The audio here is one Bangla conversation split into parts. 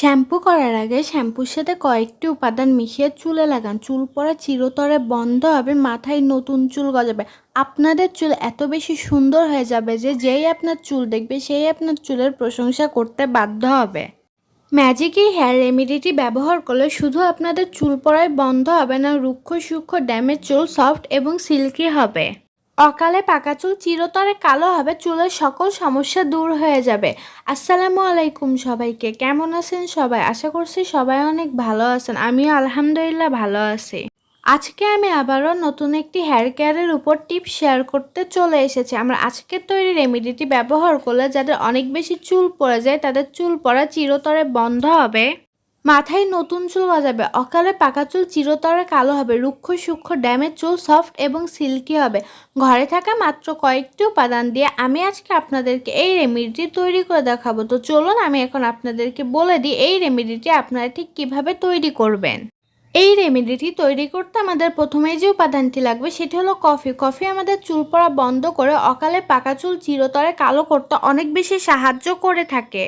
শ্যাম্পু করার আগে শ্যাম্পুর সাথে কয়েকটি উপাদান মিশিয়ে চুলে লাগান। চুল পড়া চিরতরে বন্ধ হবে, মাথায় নতুন চুল গজাবে। আপনাদের চুল এত বেশি সুন্দর হয়ে যাবে যে যেই আপনার চুল দেখবে সেই আপনার চুলের প্রশংসা করতে বাধ্য হবে। ম্যাজিক এই হেয়ার রেমিডিটি ব্যবহার করলে শুধু আপনাদের চুল পড়ায় বন্ধ হবে না, রুক্ষ সূক্ষ্ম ড্যামেজ চুল সফট এবং সিল্কি হবে। অকালে পাকা চুল চিরতরে কালো হবে, চুলের সকল সমস্যা দূর হয়ে যাবে। আসসালামু আলাইকুম সবাইকে, কেমন আছেন সবাই? আশা করছি সবাই অনেক ভালো আছেন, আমিও আলহামদুলিল্লাহ ভালো আছি। আজকে আমি আবারও নতুন একটি হেয়ার কেয়ারের উপর টিপ শেয়ার করতে চলে এসেছি। আমরা আজকের তৈরি রেমিডিটি ব্যবহার করলে যাদের অনেক বেশি চুল পড়ে যায়, তাদের চুল পড়া চিরতরে বন্ধ হবে। মাথায় নতুন চুল গজাবে অকালে পাকা চুল চিরতরে কালো হবে। রুক্ষ সূক্ষ্ম ড্যামের চুল সফট এবং সিল্কি হবে। ঘরে থাকা মাত্র কয়েকটি উপাদান দিয়ে আমি আজকে আপনাদেরকে এই রেমিডিটি তৈরি করে দেখাবো। তো চলুন আমি এখন আপনাদেরকে বলে দিই এই রেমিডিটি আপনারা ঠিক কীভাবে তৈরি করবেন। এই রেমেডিটি তৈরি করতে আমাদের প্রথমেই যে উপাদানটি লাগবে সেটি হলো কফি। কফি আমাদের চুল পড়া বন্ধ করে অকালে পাকা চুল চিরতরে কালো করতে অনেক বেশি সাহায্য করে থাকে।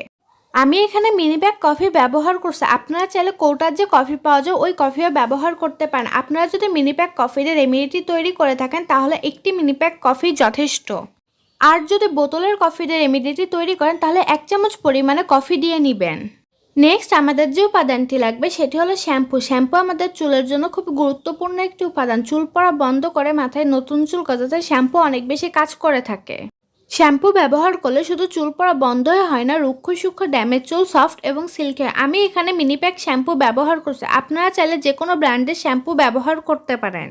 আমি এখানে মিনি ব্যাগ কফি ব্যবহার করছি। আপনারা চাইলে কৌটার যে কফি পাওয়া যায়, ওই কফিও ব্যবহার করতে পারেন। আপনারা যদি মিনি প্যাক কফির রেমিডিটি তৈরি করে থাকেন, তাহলে একটি মিনি প্যাক কফি যথেষ্ট। আর যদি বোতলের কফির রেমিডিটি তৈরি করেন, তাহলে এক চামচ পরিমাণে কফি দিয়ে নেবেন। নেক্সট আমাদের যে উপাদানটি লাগবে, সেটি হলো শ্যাম্পু শ্যাম্পু আমাদের চুলের জন্য খুব গুরুত্বপূর্ণ একটি উপাদান। চুল পড়া বন্ধ করে মাথায় নতুন চুল গজাতে শ্যাম্পু অনেক বেশি কাজ করে থাকে। শ্যাম্পু ব্যবহার করলে শুধু চুল পড়া বন্ধই হয় না, রুক্ষ সূক্ষ্ম ড্যামেজ চুল সফট এবং সিল্কি আমি এখানে মিনি প্যাক শ্যাম্পু ব্যবহার করছি। আপনারা চাইলে যে কোনো ব্র্যান্ডের শ্যাম্পু ব্যবহার করতে পারেন।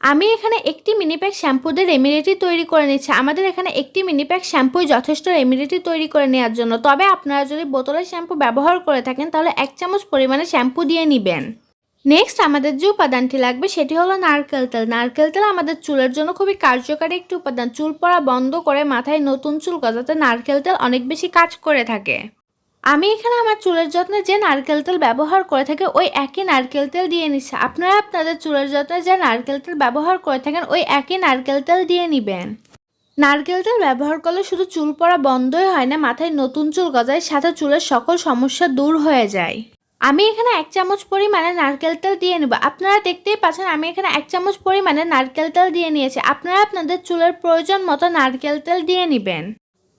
আমি এখানে একটি মিনি প্যাক শ্যাম্পু দিয়ে রেমিডিটি তৈরি করে নিচ্ছি। আমাদের এখানে একটি মিনি প্যাক শ্যাম্পুই যথেষ্ট রেমিডিটি তৈরি করে নেওয়ার জন্য। তবে আপনারা যদি বোতলের শ্যাম্পু ব্যবহার করে থাকেন, তাহলে এক চামচ পরিমাণে শ্যাম্পু দিয়ে নেবেন। নেক্সট আমাদের যে উপাদানটি লাগবে, সেটি হলো নারকেল তেল। নারকেল তেল আমাদের চুলের জন্য খুবই কার্যকারী একটি উপাদান। চুল পড়া বন্ধ করে মাথায় নতুন চুল গজাতে নারকেল তেল অনেক বেশি কাজ করে থাকে। আমি এখানে আমার চুলের যত্নে যে নারকেল তেল ব্যবহার করে থাকি, ওই একই নারকেল তেল দিয়ে নিচ্ছি। আপনারা আপনাদের চুলের যত্নে যে নারকেল তেল ব্যবহার করে থাকেন, ওই একই নারকেল তেল দিয়ে নেবেন। নারকেল তেল ব্যবহার করলে শুধু চুল পড়া বন্ধই হয় না, মাথায় নতুন চুল গজায় সাথে চুলের সকল সমস্যা দূর হয়ে যায়। আমি এখানে এক চামচ পরিমাণে নারকেল তেল দিয়ে নেব। আপনারা দেখতেই পাচ্ছেন, আমি এখানে এক চামচ পরিমাণে নারকেল তেল দিয়ে নিয়েছি। আপনারা আপনাদের চুলের প্রয়োজন মতো নারকেল তেল দিয়ে নেবেন।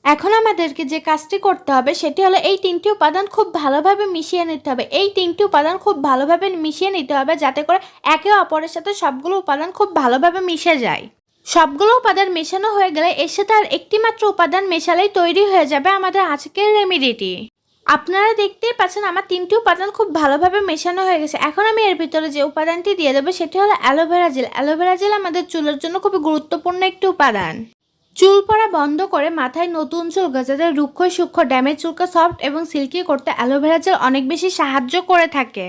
এখন আমাদেরকে যে কাজটি করতে হবে, সেটি হলো এই তিনটি উপাদান খুব ভালোভাবে মিশিয়ে নিতে হবে। এই তিনটি উপাদান খুব ভালোভাবে মিশিয়ে নিতে হবে যাতে করে একে অপরের সাথে সবগুলো উপাদান খুব ভালোভাবে মিশে যায়। সবগুলো উপাদান মেশানো হয়ে গেলে এর সাথে আর একটি মাত্র উপাদান মেশালেই তৈরি হয়ে যাবে আমাদের আজকের রেমিডিটি। আপনারা দেখতেই পাচ্ছেন আমার তিনটি উপাদান খুব ভালোভাবে মেশানো হয়ে গেছে। এখন আমি এর ভিতরে যে উপাদানটি দিয়ে দেবো, সেটি হলো অ্যালোভেরা জেল। অ্যালোভেরা জেল আমাদের চুলের জন্য খুবই গুরুত্বপূর্ণ একটি উপাদান। চুল পড়া বন্ধ করে মাথায় নতুন চুল গজাতে রুক্ষ, সূক্ষ্ম, ড্যামেজ চুলকে সফট এবং সিল্কি করতে অ্যালোভেরা জেল অনেক বেশি সাহায্য করে থাকে।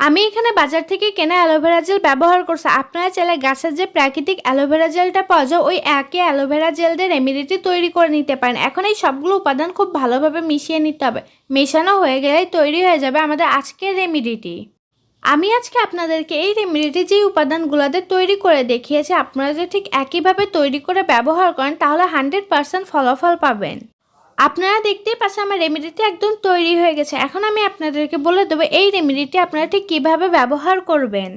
আমি এখানে বাজার থেকে কেনা অ্যালোভেরা জেল ব্যবহার করছি। আপনারা চাইলে গাছের যে প্রাকৃতিক অ্যালোভেরা জেলটা পাওয়া যায়, ওই একই অ্যালোভেরা জেল দিয়ে রেমিডিটি তৈরি করে নিতে পারেন। এখন এই সবগুলো উপাদান খুব ভালোভাবে মিশিয়ে নিতে হবে। মেশানো হয়ে গেলেই তৈরি হয়ে যাবে আমাদের আজকের রেমিডিটি। আমি আজকে আপনাদেরকে এই রেমিডিটি যে উপাদানগুলোতে তৈরি করে দেখিয়েছি, আপনারা যদি ঠিক একইভাবে তৈরি করে ব্যবহার করেন, তাহলে হান্ড্রেড পারসেন্ট ফলাফল পাবেন। আপনারা দেখতেই পাচ্ছেন আমার রেমিডিটি একদম তৈরি হয়ে গেছে। এখন আমি আপনাদেরকে বলে দেবো, এই রেমিডিটি আপনারা ঠিক কীভাবে ব্যবহার করবেন?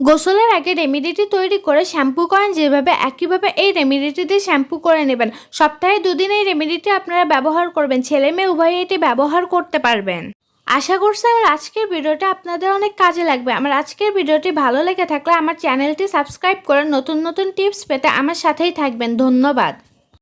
গোসলের আগে রেমিডিটি তৈরি করে শ্যাম্পু করেন, যেভাবে একইভাবে এই রেমিডিটি দিয়ে শ্যাম্পু করে নেবেন। সপ্তাহে দুদিন এই রেমিডিটি আপনারা ব্যবহার করবেন, ছেলে মেয়ে উভয়ে এটি ব্যবহার করতে পারবেন। আশা করছি আমার আজকের ভিডিওটা আপনাদের অনেক কাজে লাগবে। আমার আজকের ভিডিওটি ভালো লেগে থাকলে আমার চ্যানেলটি সাবস্ক্রাইব করে নতুন নতুন টিপস পেতে আমার সাথেই থাকবেন। ধন্যবাদ।